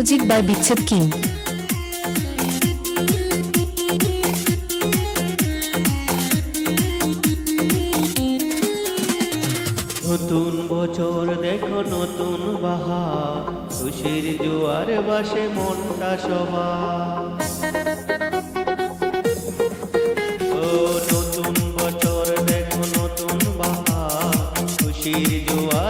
Music by বিচ্ছেদ king নতুন বছর দেখো নতুন বাহা খুশির জোয়ার বাসে মনটা সবার। ও নতুন বছর দেখো নতুন বাহা খুশির জোয়ার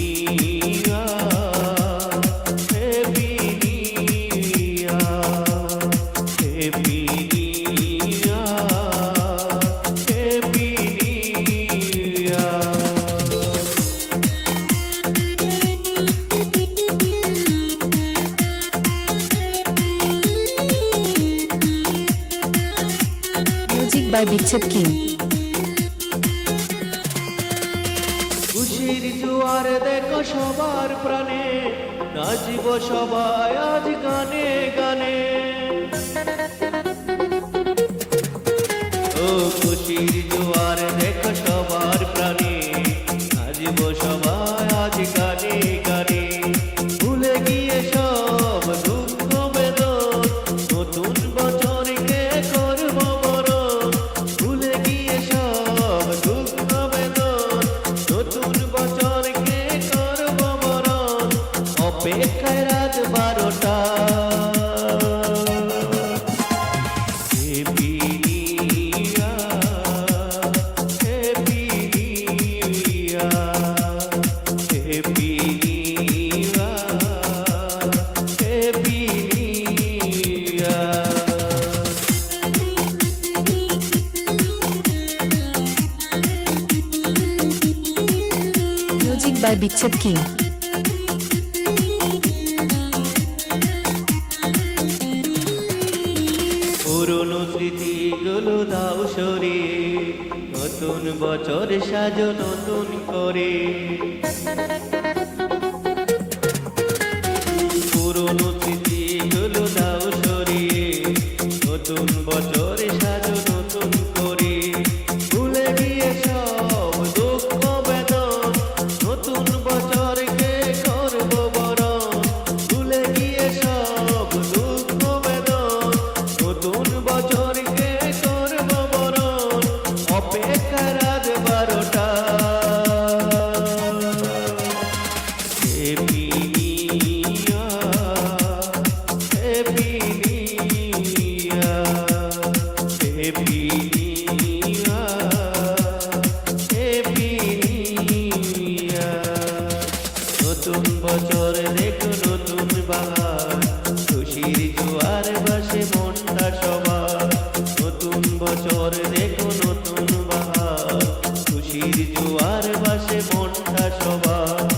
বাই বিচ্ছেদ কিং? খুশির জোয়ার দেখো সবার প্রাণে, নাচিব সবাই আজ গানে গানে। ও খুশির জোয়ার অপেক্ষায় রাত বারোটা Happy New Year, নতুন বছর সাজো নতুন করে। পুরনো স্মৃতিগুলো দাও সরিয়ে নতুন বছর বছর দেখো নতুন বাহার। খুশির জোয়ার বাসে মনটা সবার। নতুন বছর দেখো নতুন বাহার। খুশির জোয়ার বাসে মনটা সবার।